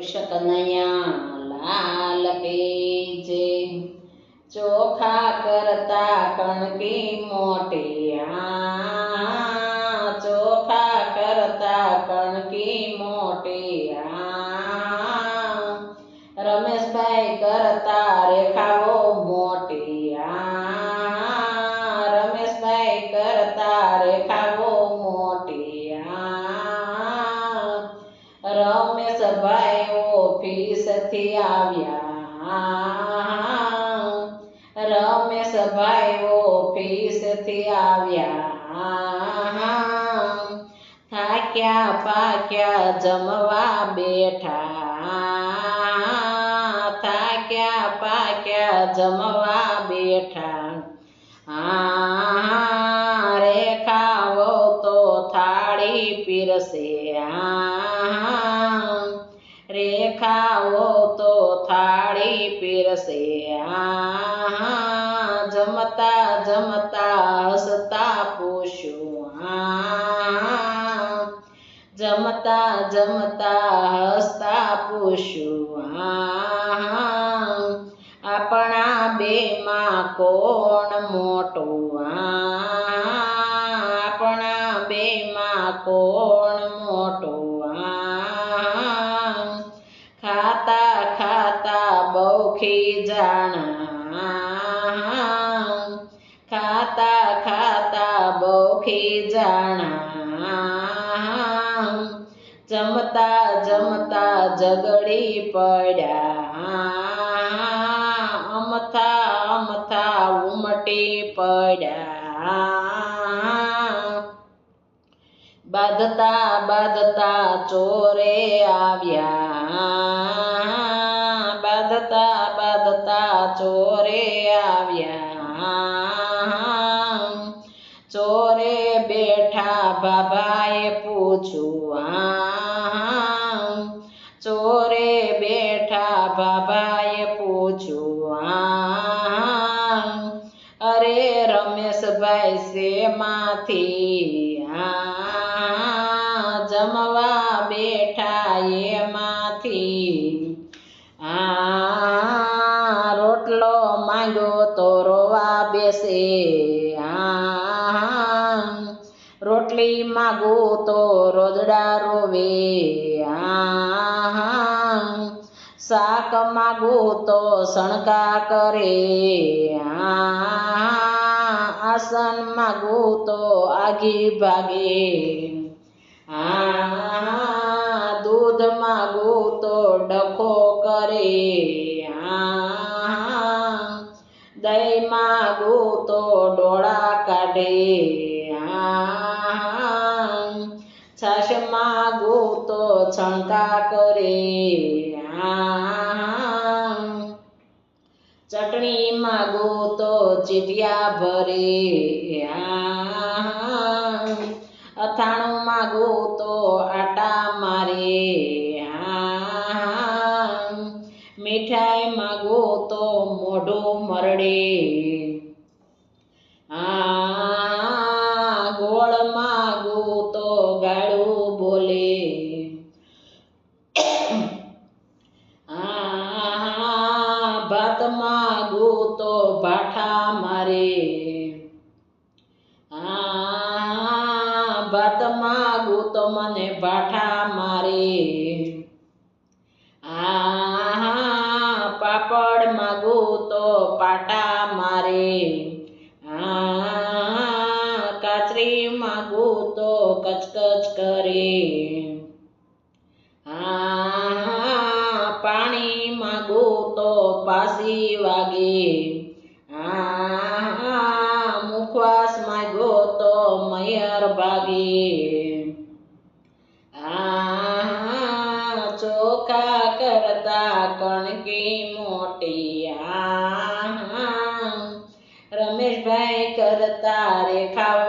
કૃષ્ણ લાલ કી જય ચોખા કરતા કણકી મોટી આ ચોખા કરતા કણકી મોટી આ રમેશભાઈ કરતા રેખાઓ રમેશભાઈ ઓફિસથી આવ્યા. રમેશભાઈ ઓફિસથી આવ્યા. થાક્યા પાક્યા જમવા બેઠા. થાક્યા પાક્યા જમવા બેઠા. આ રેખાઓ તો થાળી પીરસે. થાળી આ જમતા જમતા હસતા પૂછ્યું આ જમતા જમતા હસતા પૂછ્યું આ આપણા બેમાં કોણ મોટું? આ આપણા બેમાં કોણ મોટું આ ખાતા ખાતા બૌખી જાણા ખાતા ખાતા બૌખી જાણા જમતા જમતા ઝઘડી પડ્યા અમથા અમથા ઉમટી પડ્યા બાંધતા બાંધતા ચોરે આવ્યા બાંધતા ચોરે આવ્યા ચોરે બેઠા બાબાએ પૂછ્યું ચોરે બેઠા બાબાએ પૂછ્યું અરે રમેશભાઈ શેમાંથી આ જમવા બેઠા એમાંથી આ રોટલી માગો તો રોજડા રોવે આ શાક માગો તો સણકા કરે આ આસન માગું તો આગી ભાગે છણકા કરે ચટણી માગો તો ચીટિયા ભરે આ અથાણું માગો તો આટા મારે આ મીઠાઈ માગો તો મોઢું મરડે માગું તો ભાઠા મારે. આ ભાત માગો તો મને ભાઠા મારે. આ પાપડ માગો તો પાટા મારે. તો પાસી વાગે. મુખવાસ માગ્યો તો મયર ભાગે. ચોખા કરતા કણકી મોટી. આ રમેશભાઈ કરતા રેખાઓ